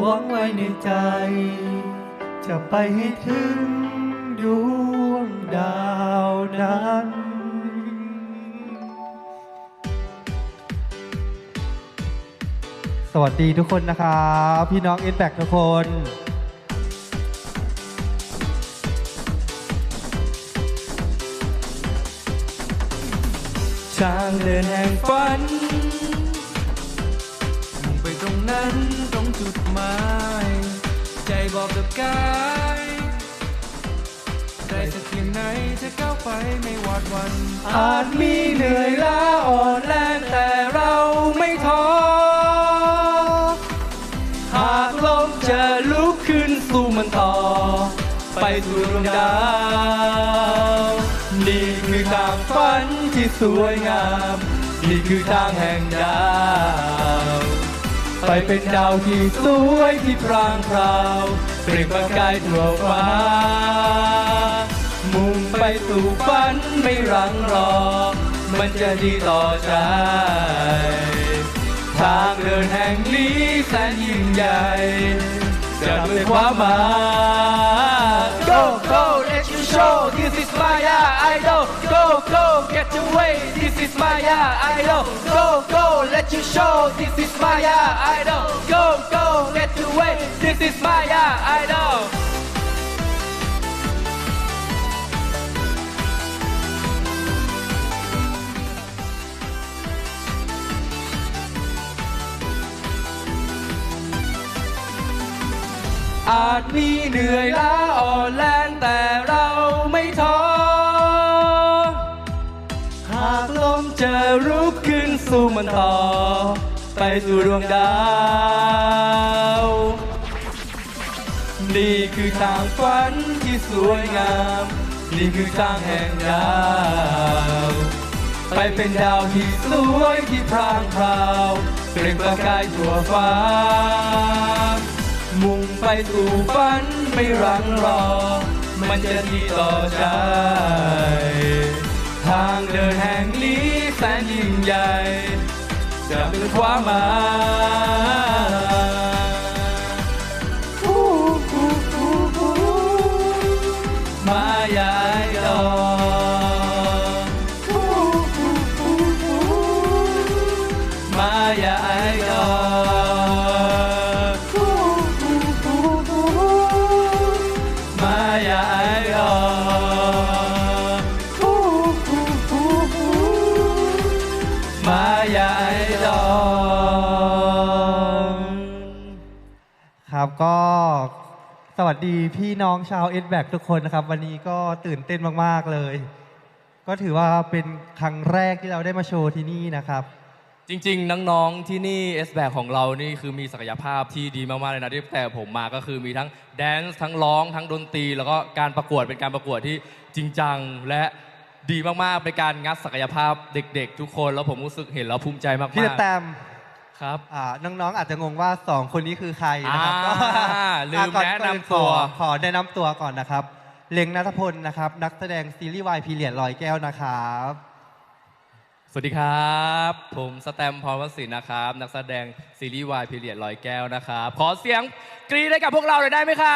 หวังไว้ในใจ จะไปให้ถึงดวงดาวนั้นสวัสดีทุกคนนะครับพี่น้องเอ็นแบกทุกคน ทางเดินแห่งฝัน จุดหมายใจบอกกับกายใจสักเพียงไหนจะก้าวไปไม่หวาดหวัน อาจมีเหนื่อยล้าอ่อนแรงแต่เราไม่ท้อหากลมจะลุกขึ้นสู้มันต่อ ไปสู่ดวงดาวนี่คือทางฝันที่สวยงาม นี่คือทางแห่งดาว ไปเป็นดาวที่สวยที่พรางพราวเปล่งประกายทั่วฟ้า มุ่งไปสู่ฝันไม่รังรอ มันจะดีต่อใจ ทางเดินแห่งนี้แสนยิ่งใหญ่ จะเป็นความหมาย Go go show this is Maya idol Go go get away this is Maya idol Go go let you show this is Maya idol Go go get away this is Maya idol อาจมีเหนื่อยล้าอ่อนแรงแต่ จะรุกขึ้นสู่มันต่อ ไปสู่ดวงดาว นี่คือทางฝันที่สวยงาม นี่คือทางแห่งดาว ไปเป็นดาวที่สวยที่พรางพราวเปล่งประกายทั่วฟ้า มุ่งไปสู่ฝันไม่รังรอ มันจะดีต่อใจ จะ ก็สวัสดีพี่น้องชาวเอ็นแบกทุกคนนะครับ วันนี้ก็ตื่นเต้นมากๆเลย ก็ถือว่าเป็นครั้งแรกที่เราได้มาโชว์ที่นี่นะครับ จริงๆ น้องๆ ที่นี่เอสแบกของเรานี่คือมีศักยภาพที่ดีมากๆเลยนะที่แต่ผมมาก็คือมีทั้งแดนซ์ทั้งร้องทั้งดนตรี แล้วก็การประกวดเป็นการประกวดที่จริงจังและดีมากๆเป็นการงัดศักยภาพเด็ก ๆ ทุกคน แล้วผมรู้สึกเห็นแล้วภูมิใจมากๆพี่แตม ครับอ่าน้องๆอาจจะงงว่าสองคนนี้คือใครนะครับอ่าก็ลืมอ่ก่อแนะนำก่อตัว ขอขอแนะนำตัวก่อนนะครับ เล็งนัทพลนะครับ นักแสดงซีรีส์วายพีเรียดลอยแก้วนะครับ สวัสดีครับ ผมสแตมพรวสินนะครับ นักแสดงซีรีส์วายพีเรียดลอยแก้วนะครับ ขอเสียงกรี๊ดให้กับพวกเราหน่อยได้ไหมครับ